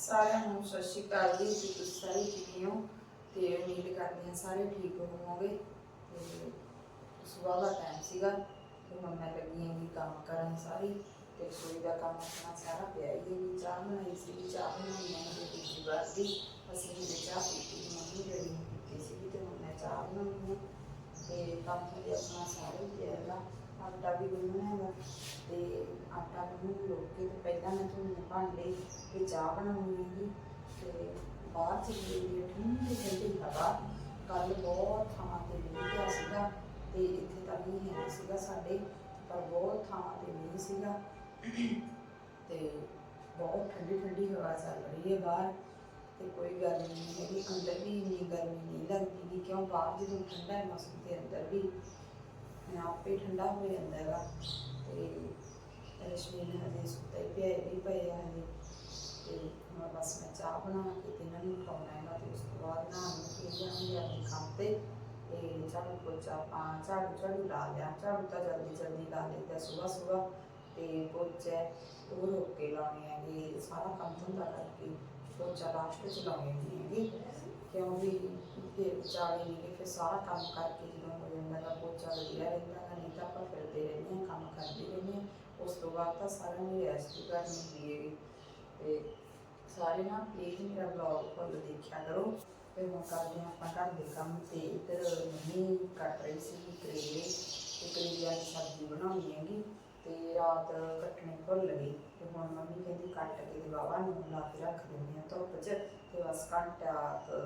ਸਾਰਿਆਂ ਨੂੰ ਸਤਿ ਸ਼੍ਰੀ ਅਕਾਲ ਜੀ। ਜੀ ਤੁਸੀਂ ਸਾਰੇ ਕਿਵੇਂ ਹੋ? ਤੇ ਉਮੀਦ ਕਰਦੇ ਹਾਂ ਸਾਰੇ ਠੀਕ ਹੋਵੋਗੇ। ਤੇ ਸਵੇਰ ਦਾ ਟਾਈਮ ਸੀਗਾ। ਤੇ ਹੁਣ ਮੈਂ ਲੱਗੀ ਹਾਂ ਵੀ ਕੰਮ ਕਰਨ ਸਾਰੀ। ਤੇ ਰਸੋਈ ਦਾ ਕੰਮ ਆਪਣਾ ਸਾਰਾ ਪਿਆ ਹੀ ਹੈ ਵੀ ਚਾਹ ਬਣਾਈ ਸੀ ਚਾਹ ਬਣਾਈ ਮੈਂ ਤੇ ਦੂਜੀ ਵਾਰ ਦੀ। ਅਸੀਂ ਵੀ ਚਾਹ ਪੀਤੀ ਮੰਮੀ ਜਿਹੜੀ ਨੇ ਪੀਤੀ ਸੀ ਤੇ ਹੁਣ ਮੈਂ ਚਾਹ ਬਣਾਉਣੀ ਹੈ। ਤੇ ਕੰਮ ਤੇ ਆਪਣਾ ਸਾਰਾ ਹੀ ਪਿਆ ਹੈਗਾ। ਆਟਾ ਵੀ ਗੁੰਨਣਾ ਹੈਗਾ। ਤੇ ਆਟਾ ਗੁੰਨ ਲੋਕ ਕੇ ਤੇ ਪਹਿਲਾਂ ਮੈਂ ਤੁਹਾਨੂੰ ਭਾਂਡੇ ਤੇ ਚਾਹ ਬਣਾਉਣੀ ਹੈਗੀ। ਤੇ ਬਾਹਰ ਚੱਲੀ ਗਈ ਠੰਡੀ ਠੰਡੀ ਹਵਾ। ਕੱਲ ਬਹੁਤ ਥਾਵਾਂ ਤੇ ਮੀਂਹ ਪਿਆ ਸੀਗਾ ਤੇ ਇੱਥੇ ਤਾਂ ਮੀਂਹ ਹੈ ਨਹੀਂ ਸੀਗਾ ਸਾਡੇ, ਪਰ ਬਹੁਤ ਥਾਵਾਂ ਤੇ ਮੀਂਹ ਸੀਗਾ। ਤੇ ਬਹੁਤ ਠੰਡੀ ਠੰਡੀ ਹਵਾ ਚੱਲ ਰਹੀ ਹੈ ਬਾਹਰ। ਤੇ ਕੋਈ ਗੱਲ ਨਹੀਂ ਹੈਗੀ, ਅੰਦਰ ਵੀ ਇੰਨੀ ਗਰਮੀ ਨਹੀਂ ਲੱਗਦੀ ਕਿਉਂ? ਬਾਹਰ ਜਦੋਂ ਠੰਡਾ ਹੈ, ਮੌਸਮ ਤੇ ਅੰਦਰ ਵੀ। ਆਪ ਹੀ ਠੰਡਾ ਹੋ ਜਾਂਦਾ ਹੈਗਾ। ਤੇ ਰਸ਼ਮੀ ਨੇ ਹਜੇ ਸੁੱਤਾ ਹੀ ਪਿਆ ਇਹ ਵੀ ਹਜੇ। ਤੇ ਹੁਣ ਬਸ ਮੈਂ ਚਾਹ ਬਣਾ ਕੇ ਤੇ ਇਹਨਾਂ ਨੂੰ ਖਵਾਉਣਾ ਹੈਗਾ ਤੇ ਉਸ ਤੋਂ ਬਾਅਦ ਨਾ ਨੂੰ ਫਿਰ ਜਾਵਾਂਗੇ ਆਪਣੇ ਕੰਮ ਤੇ। ਤੇ ਝਾੜੂ ਪੋਚਾ ਪਾ, ਝਾੜੂ ਝਾੜੂ ਲਾ ਲਿਆ। ਝਾੜੂ ਤਾਂ ਜਲਦੀ ਜਲਦੀ ਲਾ ਲਈਦਾ ਸਵੇਰ ਸਵੇਰ ਤੇ ਪੋਚਾ ਉਹ ਰੋਕ ਕੇ ਲਾਉਣੇ ਹੈਗੇ, ਸਾਰਾ ਕੰਮ ਧੰਦਾ ਕਰਕੇ ਪੋਚਾ ਲਾਸਟ ਚ ਲਾਉਣੀ ਹੈਗੀ। ਕਿਉਂਕਿ ਫਿਰ ਵਿਚਾਲੇ ਨਹੀਂ ਕਿ ਫਿਰ ਸਾਰਾ ਕੰਮ ਕਰਕੇ ਜਦੋਂ ਹੋ ਜਾਂਦਾ ਗਾ ਪੋਚਾ ਵਧੀਆ ਰਹਿੰਦਾ ਗਾ ਨਹੀਂ ਤਾਂ ਆਪਾਂ ਫਿਰਦੇ ਰਹਿੰਦੇ ਹਾਂ, ਕੰਮ ਕਰਦੇ ਰਹਿੰਦੇ ਹਾਂ। ਉਸ ਤੋਂ ਬਾਅਦ ਤਾਂ ਸਾਰਿਆਂ ਨੇ ਰੈਸਟ ਕਰਨੀ ਹੁੰਦੀ ਹੈਗੀ। ਤੇ ਸਾਰੇ ਨਾ ਪਲੀਜ਼ ਮੇਰਾ ਬਲੌਗ ਫੁੱਲ ਦੇਖਿਆ ਕਰੋ। ਤੇ ਹੁਣ ਕਰਦੇ ਹਾਂ ਆਪਾਂ ਘਰ ਦੇ ਕੰਮ ਤੇ ਇੱਧਰ ਮੰਮੀ ਕੱਟ ਰਹੀ ਸੀ ਕਰੇਲੇ ਤੇ ਕਰੇਲਿਆਂ ਦੀ ਸਬਜ਼ੀ ਬਣਾਉਣੀ ਹੈਗੀ। ਤੇ ਰਾਤ ਕੱਟਣੀ ਭੁੱਲ ਗਈ ਤੇ ਹੁਣ ਮੰਮੀ ਕਹਿੰਦੀ ਕੱਟ ਕੇ ਦਵਾਵਾ ਨੂੰ ਲਾ ਕੇ ਰੱਖ ਦਿੰਦੇ ਆ ਧੁੱਪ 'ਚ ਤੇ ਬਸ ਘੰਟਾ ਕੁ,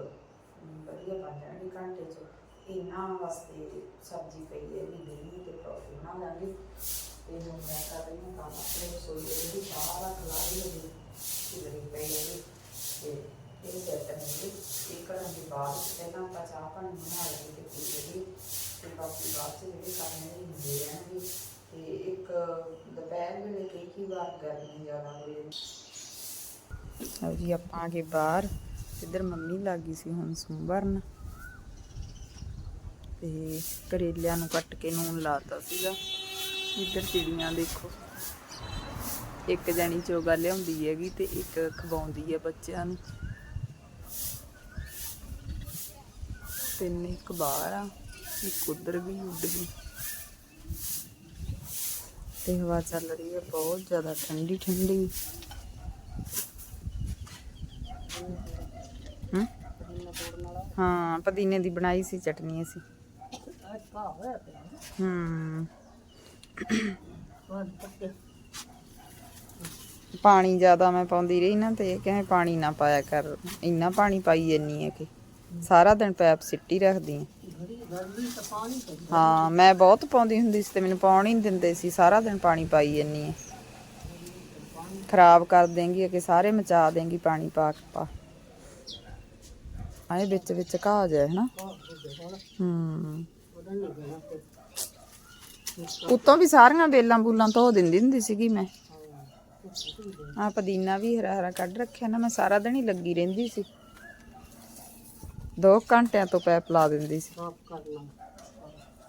ਵਧੀਆ ਬਣ ਜਾਣਗੇ ਘੰਟੇ 'ਚ। ਇਹਨਾਂ ਵਾਸਤੇ ਸਬਜ਼ੀ ਪਈ ਹੈ ਵੀ ਦੇਣੀ ਤੇ ਪਰੌਂਠੇ ਬਣਾ ਲਾਂਗੇ ਤੇ ਹੁਣ ਮੈਂ ਕਰ ਰਹੀ ਹਾਂ ਕੰਮ ਆਪਣੇ ਰਸੋਈ ਦੇ ਵਿੱਚ ਸਾਰਾ ਖਲਾਰੀ ਹੋ ਗਈ ਸਿਲਰੀ ਪਈ ਹੈ ਤੇ ਇਹ ਸੈੱਟ ਨਹੀਂ ਇਹ ਕਰਨ ਦੇ ਬਾਅਦ ਪਹਿਲਾਂ ਆਪਾਂ ਚਾਹ ਪਾਣੀ ਬਣਾ ਲਈਏ ਤੇ ਪੀ ਲਈਏ। ਤੇ ਬਾਕੀ ਬਾਅਦ ਚ ਜਿਹੜੇ ਕੰਮ ਨੇ ਹੁੰਦੇ ਰਹਿਣਗੇ। ਤੇ ਇੱਕ ਦੁਪਹਿਰ ਵੇਲੇ ਕਈ ਵਾਰ ਗਰਮੀ ਜ਼ਿਆਦਾ ਹੋ ਜਾਂਦੀ ਲਓ ਜੀ, ਆਪਾਂ ਆ ਗਏ ਬਾਹਰ। ਇੱਧਰ ਮੰਮੀ ਲੱਗੀ ਸੀ ਹੁਣ ਸੁੰਬਰਨ ਤੇ ਕਰੇਲਿਆਂ ਨੂੰ ਕੱਟ ਕੇ ਨੂਨ ਲਾਤਾ ਸੀਗਾ। ਇੱਧਰ ਚਿੜੀਆਂ ਦੇਖੋ। ਇੱਕ ਜਣੀ ਚੋਗਾ ਲਿਆਉਂਦੀ ਹੈਗੀ ਤੇ ਇੱਕ ਖਵਾਉਂਦੀ ਹੈ ਬੱਚਿਆਂ ਨੂੰ। ਤਿੰਨ ਇੱਕ ਬਾਹਰ ਆ, ਇੱਕ ਉਧਰ ਵੀ ਉੱਡ ਗਈ। ਤੇ ਹਵਾ ਚੱਲ ਰਹੀ ਹੈ ਬਹੁਤ ਜ਼ਿਆਦਾ, ਠੰਡੀ ਠੰਡੀ। ਹਾਂ? ਪੁਦੀਨੇ ਦੀ ਬਣਾਈ ਸੀ, ਚਟਨੀ ਅਸੀਂ। ਹੂੰ। ਪਾਣੀ ਜ਼ਿਆਦਾ ਮੈਂ ਪਾਉਂਦੀ ਰਹੀ ਨਾ, ਤੇ ਇਹ ਪਾਣੀ ਨਾ ਪਾਇਆ ਕਰ। ਇੰਨਾ ਪਾਣੀ ਪਾਈ ਜੰਨੀ ਹੈ ਕਿ ਸਾਰਾ ਦਿਨ ਪੈਪ ਸਿੱਟੀ ਰੱਖਦੀ ਹਾਂ। ਹਾਂ, ਮੈਂ ਬਹੁਤ ਪਾਉਂਦੀ ਹੁੰਦੀ ਸੀ ਤੇ ਮੈਨੂੰ ਪਾਉਣ ਹੀ ਨਹੀਂ ਦਿੰਦੇ ਸੀ। ਸਾਰਾ ਦਿਨ ਪਾਣੀ ਪਾਈ ਜੰਨੀ ਹੈ। ਖਰਾਬ ਕਰ ਦੇਂਗੀ ਕਿ ਸਾਰੇ ਮਚਾ ਦੇਂਗੀ ਪਾਣੀ ਪਾ ਕੇ ਪਾ। ਆਏ ਵਿੱਚ ਵਿੱਚ ਘਾ ਜਾਏ ਹਨਾ ਹੂੰ। ਉੱਤੋਂ ਵੀ ਸਾਰੀਆਂ ਬੇਲਾਂ ਬੂਲਾਂ ਧੋ ਦਿੰਦੀ ਹੁੰਦੀ ਸੀਗੀ ਮੈਂ। ਆ ਪੁਦੀਨਾ ਵੀ ਹਰਾ ਹਰਾ ਕੱਢ ਰੱਖਿਆ ਨਾ, ਮੈਂ ਸਾਰਾ ਦਿਨ ਹੀ ਲੱਗੀ ਰਹਿੰਦੀ ਸੀ। ਦੋ ਘੰਟਿਆਂ ਤੋਂ ਪੈਪ ਲਾ ਦਿੰਦੀ ਸੀ।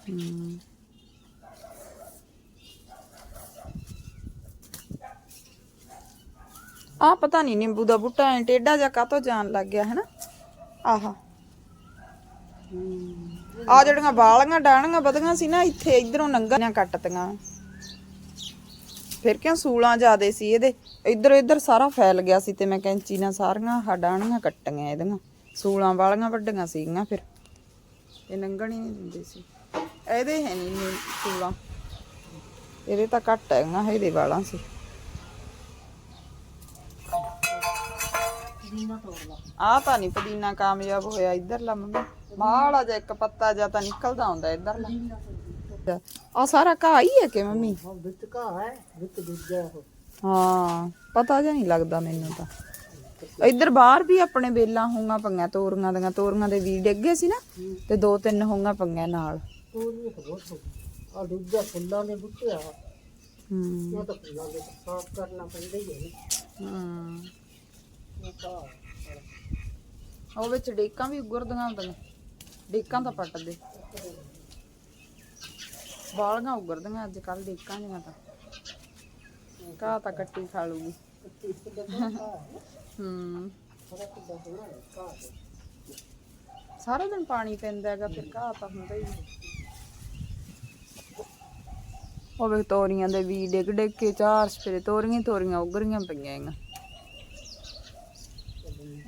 ਹੂੰ। ਆ ਪਤਾ ਨਹੀਂ ਨਿੰਬੂ ਦਾ ਬੂਟਾ ਐ ਟੇਡਾ ਜਿਹਾ ਕਾਤੋਂ ਜਾਣ ਲੱਗ ਗਿਆ ਹੈ। ਨਾ ਆਹਾ ਆ ਜਿਹੜੀਆਂ ਬਾਲੀਆਂ ਡਾਣੀਆਂ ਵਧੀਆਂ ਸੀ ਨਾ ਇੱਥੇ ਇਧਰੋਂ ਨੰਗਾਂ ਕੱਟਤੀਆਂ ਫਿਰ ਕਿਉਂ ਸੂਲਾਂ ਜ਼ਿਆਦੇ ਸੀ ਇਹਦੇ? ਇੱਧਰ ਇੱਧਰ ਸਾਰਾ ਫੈਲ ਗਿਆ ਸੀ ਤੇ ਮੈਂ ਕੈਂਚੀ ਨਾਲ ਸਾਰੀਆਂ ਹਡਾਣੀਆਂ ਕੱਟੀਆਂ ਇਹਦੀਆਂ। ਸੂਲਾਂ ਵਾਲੀਆਂ ਵੱਡੀਆਂ ਸੀਗੀਆਂ ਫਿਰ। ਇਹ ਨੰਗਣ ਹੀ ਨਹੀਂ ਦਿੰਦੇ ਸੀ। ਇਹਦੇ ਹੈ ਨਹੀਂ ਸੂਲਾਂ। ਇਹਦੇ ਤਾਂ ਘੱਟ ਹੈਗੀਆਂ ਇਹਦੇ ਵਾਲਾਂ ਸੀ। ਆ ਤਾਂ ਨਹੀਂ ਪੁਦੀਨਾ ਕਾਮਯਾਬ ਹੋਇਆ ਇਧਰਲਾ ਮੰਮੀ ਮਾੜਾ ਜਿਹਾ ਇੱਕ ਪੱਤਾ ਜਿਹਾ ਤਾਂ ਨਿਕਲਦਾ ਹੁੰਦਾ ਇਧਰਲਾ। ਆ ਸਾਰਾ ਘਾਹ ਹੀ ਹੈ ਕਿ ਮੰਮੀ? ਵਿੱਚ ਹੈ ਵਿੱਚ ਦੂਜਾ ਉਹ। ਹਾਂ ਪਤਾ ਜਿਹਾ ਨਹੀਂ ਲੱਗਦਾ ਮੈਨੂੰ ਤਾਂ। ਇੱਧਰ ਬਾਹਰ ਵੀ ਆਪਣੇ ਬੇਲਾਂ ਹੋਈਆਂ ਪੰਗਾਂ ਤੋਰੀਆਂ ਦੀਆਂ ਤੋਰੀਆਂ ਦੇ ਵੀ ਡਿੱਗੇ ਸੀ ਨਾ ਤੇ ਦੋ ਤਿੰਨ ਹੋਈਆਂ ਪੰਗਾਂ ਨਾਲ। ਤੋਰੀ ਬਹੁਤ ਹੋ ਆ ਦੂਜਾ ਫੁੱਲਾਂ ਦੇ ਬੁੱਟੇ ਆ ਹੂੰ। ਉਹ ਤਾਂ ਫੁੱਲਾਂ ਦੇ ਸਾਫ਼ ਕਰਨਾ ਪੈਂਦਾ ਹੀ ਹੈ ਹੂੰ। ਉਹ ਕਾ ਉਹ ਵਿੱਚ ਡੇਕਾਂ ਵੀ ਉਗਰਦੀਆਂ ਹੁੰਦੀਆਂ ਡੇਕਾਂ ਤਾਂ ਪੱਟਦੇ। ਬਾਲੀਆਂ ਉਗਰਦੀਆਂ ਅੱਜ ਕੱਲ ਡੇਕਾਂ ਦੀਆਂ ਤਾਂ। ਘਾਹ ਤਾਂ ਕੱਟੀ ਖਾ ਲੂਗੀ ਹੂੰ ਸਾਰਾ ਦਿਨ ਪਾਣੀ ਪੈਂਦਾ ਹੈਗਾ ਫਿਰ ਘਾਹ ਤਾਂ ਹੁੰਦਾ ਹੀ ਉਹ ਵੇ ਤੋਰੀਆਂ ਦੇ ਵੀ ਡਿੱਗ ਡਿੱਗ ਕੇ ਚਾਰ ਸਪਰੇ ਤੋਰੀਆਂ ਹੀ ਤੋਰੀਆਂ ਉਗਰੀਆਂ ਪਈਆਂ ਹੈਗੀਆਂ।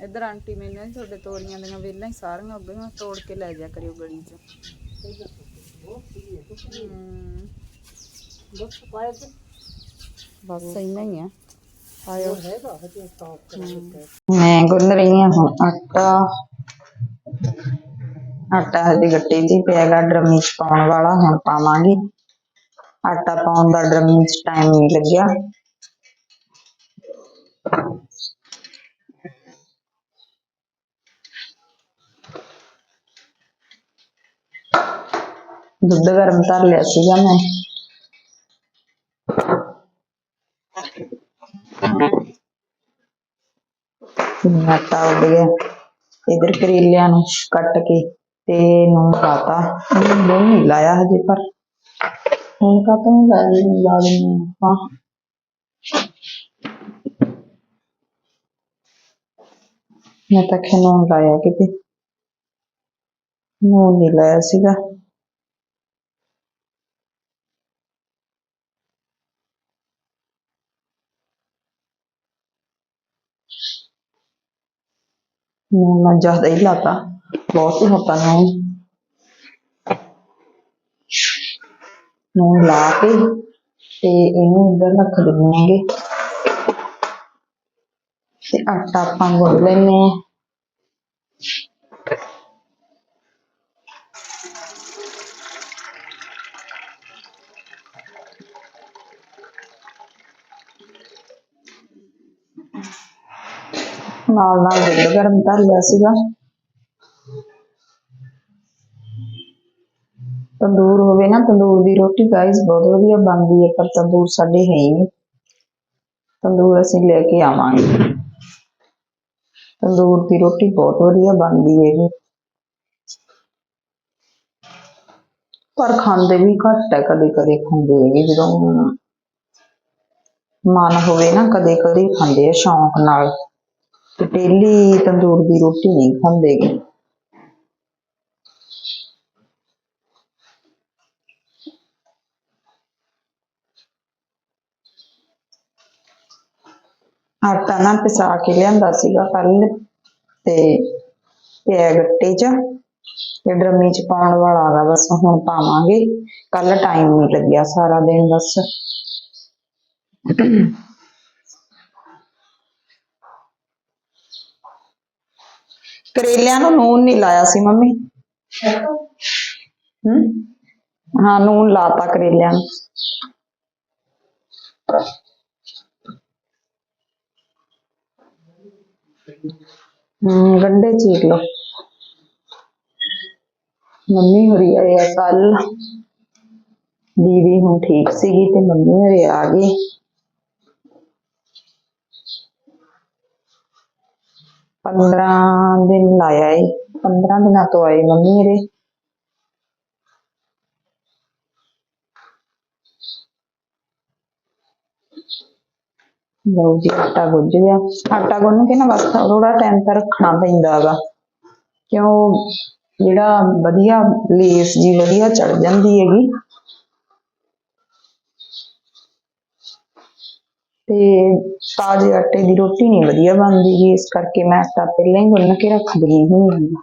ਇੱਧਰ ਆਂਟੀ ਮੈਨੂੰ ਨੀ ਤੁਹਾਡੇ ਤੋਰੀਆਂ ਦੀਆਂ ਵੇਲਾਂ ਹੀ ਸਾਰੀਆਂ ਉਗਰੀਆਂ ਤੋੜ ਕੇ ਲੈ ਜਾ ਕਰਿਓ ਗਲੀ ਚ। ਹੂੰ। ਬਸ ਇੰਨਾ ਹੀ ਆ। ਆਇਓ। ਮੈਂ ਗੁੰਨ ਰਹੀ ਹਾਂ ਹੁਣ ਆਟਾ। ਆਟਾ ਹਜੇ ਗੱਟੇ 'ਚ ਹੀ ਪਿਆਗਾ ਡਰਮੀ 'ਚ ਪਾਉਣ ਵਾਲਾ, ਹੁਣ ਪਾਵਾਂਗੀ। ਆਟਾ ਪਾਉਣ ਦਾ ਡਰਮੀ 'ਚ ਟਾਈਮ ਨਹੀਂ ਲੱਗਿਆ। ਦੁੱਧ ਗਰਮ ਕਰ ਲਿਆ ਸੀਗਾ ਮੈਂ। ਆਟਾ ਉੱਡ ਗਿਆ। ਇਧਰ ਕਰੇਲਿਆਂ ਨੂੰ ਕੱਟ ਕੇ ਤੇ ਨੂੰ ਪਾਤਾ। ਲੂਣ ਨਹੀਂ ਲਾਇਆ ਹਜੇ ਪਰ। ਹੁਣ ਕਾਤੋਂ ਲਾ ਲਾ ਦਿੰਦੇ ਆਪਾਂ। ਮੈਂ ਤਾਂ ਖਿਆਲ ਲਾਇਆ ਕਿਤੇ। ਨੂਨ ਨਹੀਂ ਲਾਇਆ ਸੀਗਾ। ਨੂਨ ਮੈਂ ਜ਼ਿਆਦਾ ਹੀ ਲਾਤਾ ਬਹੁਤ ਹੀ ਹੋਤਾ ਨੂਨ ਨੂਨ ਲਾ ਕੇ ਤੇ ਇਹਨੂੰ ਇੱਧਰ ਰੱਖ ਦਿੰਦੇ ਤੇ ਆਟਾ ਆਪਾਂ ਗੁੰਨ ਲੈਂਦੇ ਆ ਨਾਲ ਨਾਲ ਦੁੱਧ ਗਰਮ ਕਰ ਲਿਆ ਸੀਗਾ। ਤੰਦੂਰ ਹੋਵੇ ਨਾ, ਤੰਦੂਰ ਦੀ ਰੋਟੀ ਗਾਇਸ ਬਹੁਤ ਵਧੀਆ ਬਣਦੀ ਹੈ, ਪਰ ਤੰਦੂਰ ਸਾਡੇ ਹੈ ਹੀ ਨਹੀਂ। ਤੰਦੂਰ ਅਸੀਂ ਲੈ ਕੇ ਆਵਾਂਗੇ। ਤੰਦੂਰ ਦੀ ਰੋਟੀ ਬਹੁਤ ਵਧੀਆ ਬਣਦੀ ਹੈਗੀ। ਪਰ ਖਾਂਦੇ ਵੀ ਘੱਟ ਹੈ ਕਦੇ ਕਦੇ ਖਾਂਦੇ ਹੈਗੇ, ਜਦੋਂ ਮਨ ਹੋਵੇ ਨਾ ਕਦੇ ਕਦੇ ਖਾਂਦੇ ਆ ਸ਼ੌਂਕ ਨਾਲ। ਤੇ ਤੰਦੂਰ ਦੀ ਰੋਟੀ ਨਹੀਂ ਖਾਂਦੇ ਗੇ। ਆਟਾ ਨਾ ਪਿਸਾ ਕੇ ਲਿਆਂਦਾ ਸੀਗਾ ਕੱਲ ਤੇ ਪਿਆ ਗੱਟੇ 'ਚ ਤੇ ਡਰਮੀ 'ਚ ਪਾਉਣ ਵਾਲਾ ਗਾ ਬਸ ਹੁਣ ਪਾਵਾਂਗੇ। ਕੱਲ ਟਾਈਮ ਨਹੀਂ ਲੱਗਿਆ ਸਾਰਾ ਦਿਨ ਬਸ। ਕਰੇਲਿਆਂ ਨੂੰ ਨੂਨ ਨਹੀਂ ਲਾਇਆ ਸੀ ਮੰਮੀ। ਹਮ ਹਾਂ, ਨੂਨ ਲਾਤਾ ਕਰੇਲਿਆਂ ਨੂੰ। ਹਮ ਗੰਡੇ ਚੀਰ ਲਓ। ਮੰਮੀ ਹੋਰੀ ਆਏ ਆ ਕੱਲ ਦੀਦੀ ਹੁਣ ਠੀਕ ਸੀਗੀ ਤੇ ਮੰਮੀ ਹੋਰੀ ਆ ਗਏ ਪੰਦਰਾਂ ਦਿਨ ਲਾਇਆ ਏ। ਪੰਦਰਾਂ ਦਿਨਾਂ ਤੋਂ ਆਏ ਮੰਮੀ ਮੇਰੇ। ਲਓ ਜੀ, ਆਟਾ ਗੁੱਝ ਗਿਆ। ਆਟਾ ਗੁੰਨ ਕੇ ਨਾ ਬਸ ਥੋੜਾ ਟਾਈਮ ਤਾਂ ਰੱਖਣਾ ਪੈਂਦਾ ਹੈਗਾ ਕਿਉਂ? ਜਿਹੜਾ ਵਧੀਆ ਲੇਸ ਜੀ, ਵਧੀਆ ਚੜ ਜਾਂਦੀ ਹੈਗੀ। ਤੇ ਤਾਜ਼ੇ ਆਟੇ ਦੀ ਰੋਟੀ ਨਹੀਂ ਵਧੀਆ ਬਣਦੀ ਗੀ, ਇਸ ਕਰਕੇ ਮੈਂ ਆਟਾ ਪਹਿਲਾਂ ਹੀ ਗੁੰਨ ਕੇ ਰੱਖ ਦਿੰਦੀ ਹੁੰਦੀ ਹਾਂ।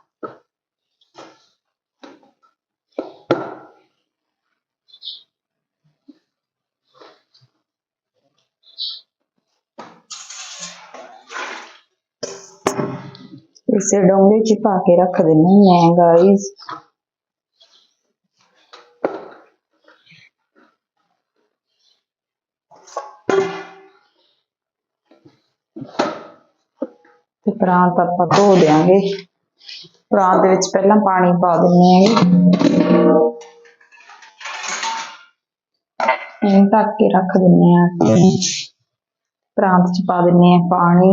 ਇਸੇ ਡੋਂਗੇ ਚ ਪਾ ਕੇ ਰੱਖ ਦਿੰਦੀ ਹਾਂ ਗਾਇਸ ਤੇ ਪ੍ਰਾਂਤ ਆਪਾਂ ਧੋ ਦਿਆਂਗੇ। ਪ੍ਰਾਂਤ ਦੇ ਵਿੱਚ ਪਹਿਲਾਂ ਪਾਣੀ ਪਾ ਦਿੰਨੇ ਆਂਗੇ ਇਹਨੂੰ ਢੱਕ ਕੇ ਰੱਖ ਦਿੰਨੇ ਆ ਪ੍ਰਾਂਤ ਚ ਪਾ ਦਿੰਨੇ ਆ ਪਾਣੀ।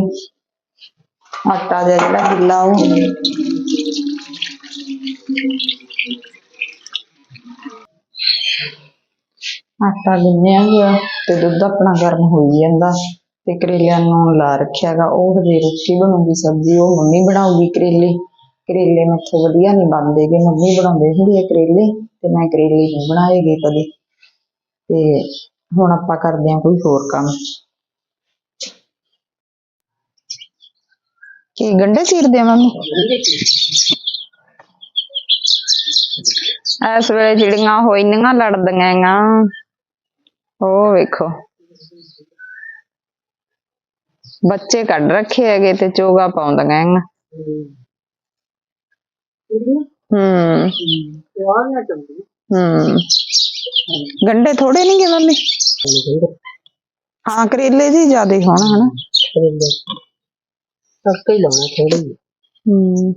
ਆਟਾ ਜਿਹਾ ਜਿਹੜਾ ਗਿੱਲਾ ਉਹ। ਆਟਾ ਗੁੰਨਿਆ ਗਿਆ ਤੇ ਦੁੱਧ ਆਪਣਾ ਗਰਮ ਹੋਈ ਜਾਂਦਾ। ਤੇ ਕਰੇਲਿਆਂ ਨੂੰ ਲਾ ਰੱਖਿਆਗਾ ਉਹ ਹਜੇ ਰੁੱਖੀ ਬਣੂਗੀ ਸਬਜ਼ੀ ਉਹ ਮੰਮੀ ਬਣਾਉਗੀ ਕਰੇਲੇ। ਕਰੇਲੇ ਮੈਥੋਂ ਵਧੀਆ ਨਹੀਂ ਬਣਦੇਗੇ ਮੰਮੀ ਬਣਾਉਂਦੇ ਹੁੰਦੇ ਆ ਕਰੇਲੇ ਤੇ ਮੈਂ ਕਰੇਲੇ ਨਹੀਂ ਬਣਾਏਗੇ ਕਦੇ। ਤੇ ਹੁਣ ਆਪਾਂ ਕਰਦੇ ਹਾਂ ਕੋਈ ਹੋਰ ਕੰਮ। ਕੀ ਗੰਡੇ ਚੀਰਦੇ ਆ ਮੰਮੀ? ਇਸ ਵੇਲੇ ਜਿਹੜੀਆਂ ਹੋਈਆਂ ਲੜਦੀਆਂ ਆਂ ਉਹ ਵੇਖੋ। ਬੱਚੇ ਕੱਢ ਰੱਖੇ ਹੈਗੇ ਤੇ ਚੋਗਾ ਪਾਉਂਦੀਆਂ ਆਂ ਹੂੰ। ਪਿਆਰ ਨਾ ਚੰਗੀ ਹੂੰ। ਗੰਡੇ ਥੋੜੇ ਨਹੀਂ ਗੇ ਮੰਮੀ? ਹਾਂ, ਕਰੇਲੇ ਜੀ ਜ਼ਿਆਦੇ ਹੋਣ ਹਨਾ? ਕਰੇਲੇ ਹੀ। ਲਾਉਣਾ ਥੋੜੀ ਜਿਹੀ ਹੂੰ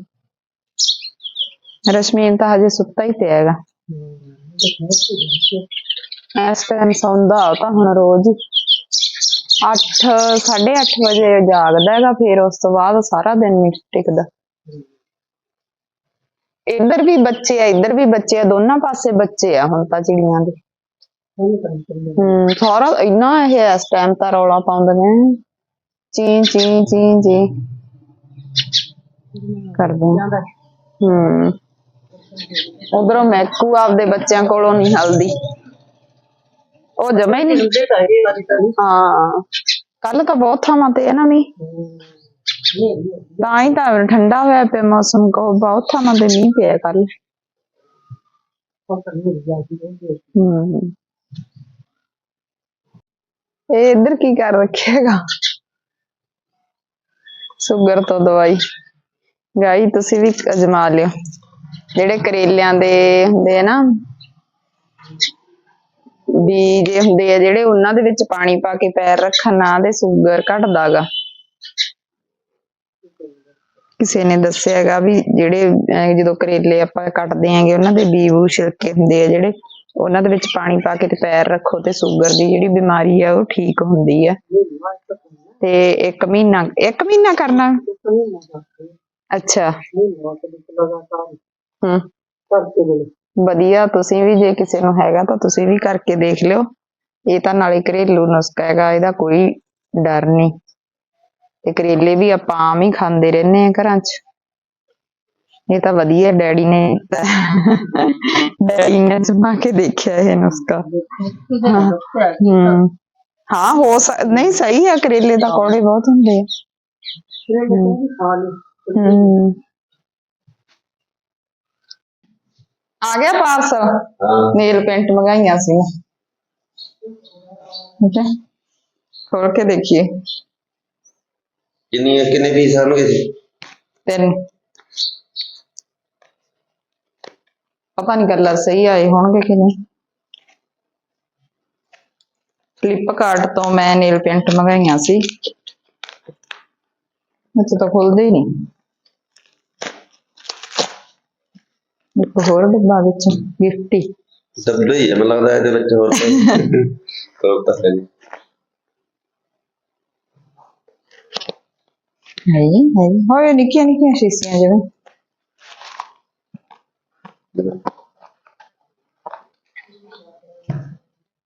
ਰਸ਼ਮੀਨ ਤਾਂ ਹਜੇ ਸੁੱਤਾ ਹੀ ਪਿਆ ਹੈਗਾ। ਇਸ ਟਾਈਮ ਸੌਂਦਾ ਤਾਂ ਹੁਣ ਰੋਜ਼ 8 8:30 ਵਜੇ ਜਾਗਦਾ ਹੈਗਾ, ਫਿਰ ਉਸ ਤੋਂ ਬਾਅਦ ਸਾਰਾ ਦਿਨ ਨਹੀਂ ਟਿਕਦਾ। ਇੱਧਰ ਵੀ ਬੱਚੇ ਆ, ਇੱਧਰ ਵੀ ਬੱਚੇ ਆ, ਦੋਨਾਂ ਪਾਸੇ ਬੱਚੇ ਆ ਹੁਣ ਤਾਂ ਚਿੜੀਆਂ ਦੇ। ਹੂੰ, ਸਾਰਾ ਇੰਨਾ ਇਹ ਇਸ ਟਾਈਮ ਤਾਂ ਰੌਲਾ ਪਾਉਂਦੇ ਨੇ। ਚੀ ਚੀ ਚੀ ਚੀ। ਕਰਦੇ ਹੂੰ। ਉਧਰੋਂ ਮੈਕੂ ਆਪਦੇ ਬੱਚਿਆਂ ਕੋਲੋਂ ਨਹੀਂ ਹਲਦੀ। ਉਹ ਜਮਾ ਹੀ ਨਹੀਂ ਹੁੰਦੇ ਤਾਂ ਇਹ ਵਾਰੀ ਤਾਂ। ਹਾਂ। ਕੱਲ ਤਾਂ ਬਹੁਤ ਥਾਵਾਂ ਤੇ ਹੈ ਨਾ ਮੀਂਹ। ਤਾਂ ਹੀ ਤਾਂ ਠੰਡਾ ਹੋਇਆ ਪਿਆ ਮੌਸਮ ਕੋ ਬਹੁਤ ਥਾਵਾਂ ਤੇ ਮੀਂਹ ਪਿਆ ਕੱਲ ਹੈ। ਇਹ ਇੱਧਰ ਕੀ ਕਰ ਰੱਖਿਆਗਾ ਸ਼ੂਗਰ ਤੋਂ ਦਵਾਈ। ਗਾਈ ਤੁਸੀਂ ਵੀ ਅਜਮਾ ਲਿਓ। ਜਿਹੜੇ ਕਰੇਲਿਆਂ ਦੇ ਹੁੰਦੇ ਆ ਨਾ ਬੀਜ ਹੁੰਦੇ ਆ ਜਿਹੜੇ ਉਹਨਾਂ ਦੇ ਵਿੱਚ ਪਾਣੀ ਪਾ ਕੇ ਪੈਰ ਰੱਖਣ ਨਾਲ ਦੇ ਸ਼ੂਗਰ ਘਟਦਾਗਾ ਕਿਸੇ ਨੇ ਦੱਸਿਆਗਾ ਵੀ ਜਿਹੜੇ ਜਦੋਂ ਕਰੇਲੇ ਆਪਾਂ ਕੱਟਦੇ ਆਂਗੇ ਉਹਨਾਂ ਦੇ ਬੀ ਛਿਲਕੇ ਹੁੰਦੇ ਆ ਜਿਹੜੇ ਉਹਨਾਂ ਦੇ ਵਿੱਚ ਪਾਣੀ ਪਾ ਕੇ ਤੇ ਪੈਰ ਰੱਖੋ ਤੇ ਸ਼ੂਗਰ ਦੀ ਜਿਹੜੀ ਬਿਮਾਰੀ ਆ ਉਹ ਠੀਕ ਹੁੰਦੀ ਆ ਤੇ ਇੱਕ ਮਹੀਨਾ ਇੱਕ ਮਹੀਨਾ ਕਰਨਾ ਅੱਛਾ ਹੂੰ ਵਧੀਆ ਤੁਸੀਂ ਵੀ ਜੇ ਕਿਸੇ ਨੂੰ ਹੈਗਾ ਤਾਂ ਤੁਸੀਂ ਵੀ ਕਰਕੇ ਦੇਖ ਲਿਓ। ਇਹ ਤਾਂ ਨਾਲੇ ਘਰੇਲੂ ਨੁਸਖਾ ਹੈਗਾ ਇਹਦਾ ਕੋਈ ਡਰ ਨਹੀਂ। ਤੇ ਕਰੇਲੇ ਵੀ ਆਪਾਂ ਆਮ ਹੀ ਖਾਂਦੇ ਰਹਿੰਦੇ ਆ ਘਰਾਂ 'ਚ। ਇਹ ਤਾਂ ਵਧੀਆ ਡੈਡੀ ਨੇ ਡੈਡੀ ਨੇ ਜਮਾ ਕੇ ਦੇਖਿਆ ਇਹ ਨੁਸਖਾ। ਹੂੰ। ਹਾਂ ਹੋ ਨਹੀਂ ਸਹੀ ਆ ਕਰੇਲੇ ਤਾਂ ਕੌੜੇ ਬਹੁਤ ਹੁੰਦੇ ਆ। ਹੂੰ। ਆ ਗਿਆ ਪਾਰਸਲ ਨੇਲ ਪੇਂਟ ਮੰਗਾਈਆਂ ਸੀ ਠੀਕ ਹੈ। ਖੋਲ ਕੇ ਦੇਖੀਏ। ਕਿੰਨੀ ਕਿੰਨੇ ਪੀਸ ਆਣਗੇ ਜੀ? ਤਿੰਨ। ਪਤਾ ਨਹੀਂ ਕਲਰ ਸਹੀ ਆਏ ਹੋਣਗੇ ਕਿ ਨਹੀਂ। ਫਲਿੱਪਕਾਰਟ ਤੋਂ ਮੈਂ ਨੇਲ ਪੇਂਟ ਮੰਗਾਈਆਂ ਸੀ। ਇੱਥੇ ਤਾਂ ਖੁੱਲਦੇ ਹੀ ਨਹੀਂ। ਇੱਕ ਹੋਰ ਡੱਬਾ ਵਿੱਚ ਗਿਫਟੀ। ਡੱਬੇ ਹੀ ਮੈਨੂੰ ਲੱਗਦਾ ਇਹਦੇ ਵਿੱਚ ਹੋਰ ਕੋਈ ਹੋਰ ਤਾਂ ਹੈ ਨਹੀਂ ਹੈ ਹੀ ਹੈ ਹੀ। ਹੋਏ ਨਿੱਕੀਆਂ ਨਿੱਕੀਆਂ ਸ਼ੀਸ਼ੀਆਂ ਜਿਵੇਂ।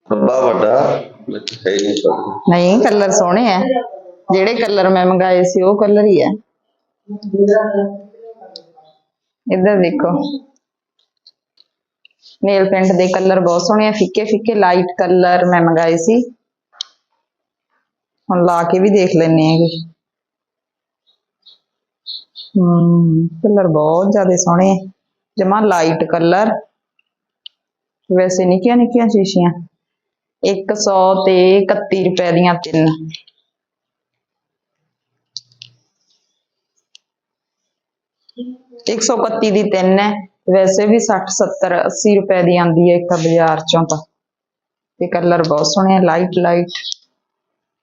ਡੱਬਾ ਵੱਡਾ ਹੀ ਨਹੀਂ ਛੋਟਾ। ਨਹੀਂ ਕਲਰ ਸੋਹਣੇ ਆ। ਜਿਹੜੇ ਕਲਰ ਮੈਂ ਮੰਗਾਏ ਸੀ ਉਹ ਕਲਰ ਹੀ ਹੈ ਇੱਧਰ ਦੇਖੋ। ਨੇਲ ਪੈਂਟ ਦੇ ਕਲਰ ਬਹੁਤ ਸੋਹਣੇ ਆ, ਫਿੱਕੇ ਫਿੱਕੇ ਲਾਈਟ ਕਲਰ ਮੈਂ ਮੰਗਾਏ ਸੀ। ਹੁਣ ਲਾ ਕੇ ਵੀ ਦੇਖ ਲੈਣੇ ਹੈਗੇ ਹਮ, ਕਲਰ ਬਹੁਤ ਜ਼ਿਆਦਾ ਸੋਹਣੇ ਜਮਾ ਲਾਈਟ ਕਲਰ। ਵੈਸੇ ਨਿੱਕੀਆਂ ਨਿੱਕੀਆਂ ਸ਼ੀਸ਼ੀਆਂ। 100 ਤੇ 31 ਰੁਪਏ ਦੀਆਂ ਤਿੰਨ। ਇੱਕ ਸੌ ਇਕੱਤੀ ਦੀ ਤਿੰਨ ਹੈ। ਵੈਸੇ ਵੀ 60 70 80 ਰੁਪਏ ਦੀ ਆਂਦੀ ਹੈ ਇੱਕ ਬਾਜ਼ਾਰ ਚੋਂ ਤਾਂ। ਤੇ ਕਲਰ ਬਹੁਤ ਸੋਹਣੇ ਆ ਲਾਈਟ ਲਾਈਟ